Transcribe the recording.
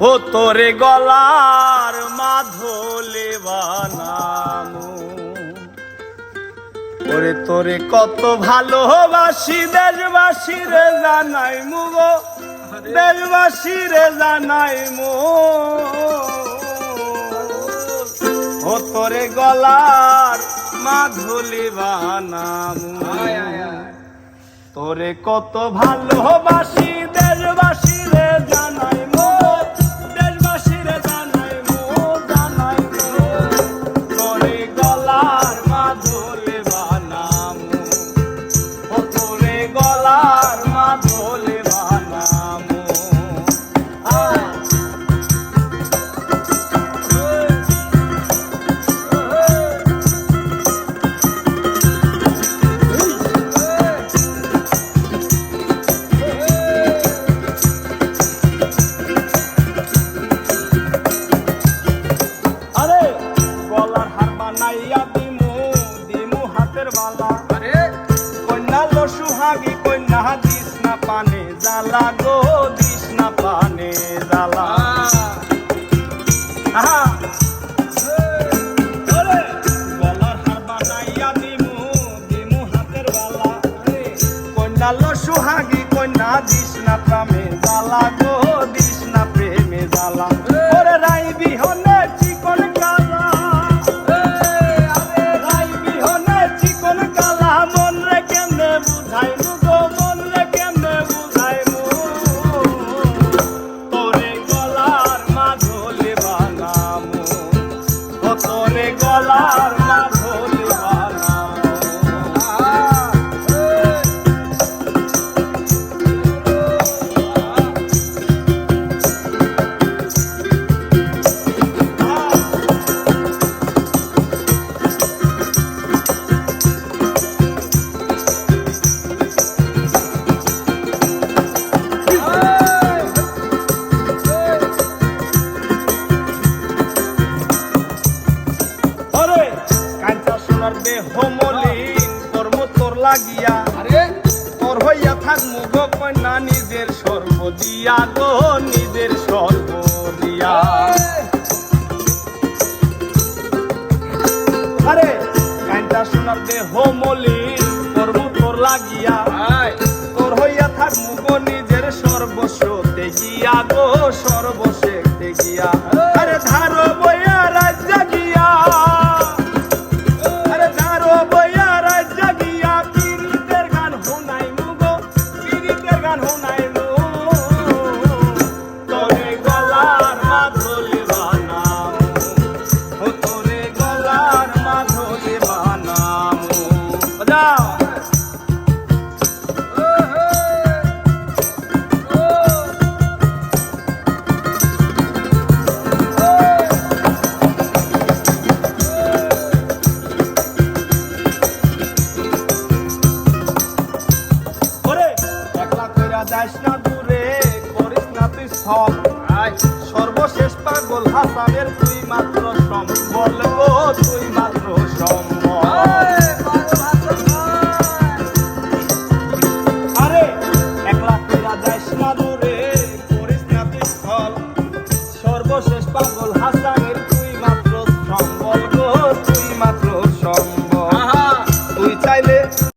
ও তোরে গলার মাধলে বানামু ওরে তোরে কত ভালোবাসি দেশবাসী রে জানাই মুগো দেশবাসী রে জানাই মু। ও তোরে গলার মাধুলি বানামু তোরে কত ভালোবাসি দিমু হাতের বালা আরে কন্যা লো সুহাগী কন্যা দিস না পানে গো দিস পানে আহা। কন্যা লো সুহাগী কন্যা দিস না প্রেমে জ্বালা গো গলার দেহ কর্ম তোর লাগিয়া। তোর হইয়া থাক মুগ কন্যা নিজের সর্ব দিয়া গো নিজের সর্ব দিয়া। আরে কাঞ্চা সোনার দেহ মলিন কর্ম তোর লাগিয়া। তোর হইয়া থাক মুগ নিজের সর্বস্বতে গিয়া গো সর্বশেষতে পীড়িতের গান যাস না দূরে করিস না তুই সব। সর্বশেষ পাগল হাসানের তুই মাত্র সম বলব তুই মাত্র সম আরে একলা পাগল হাসান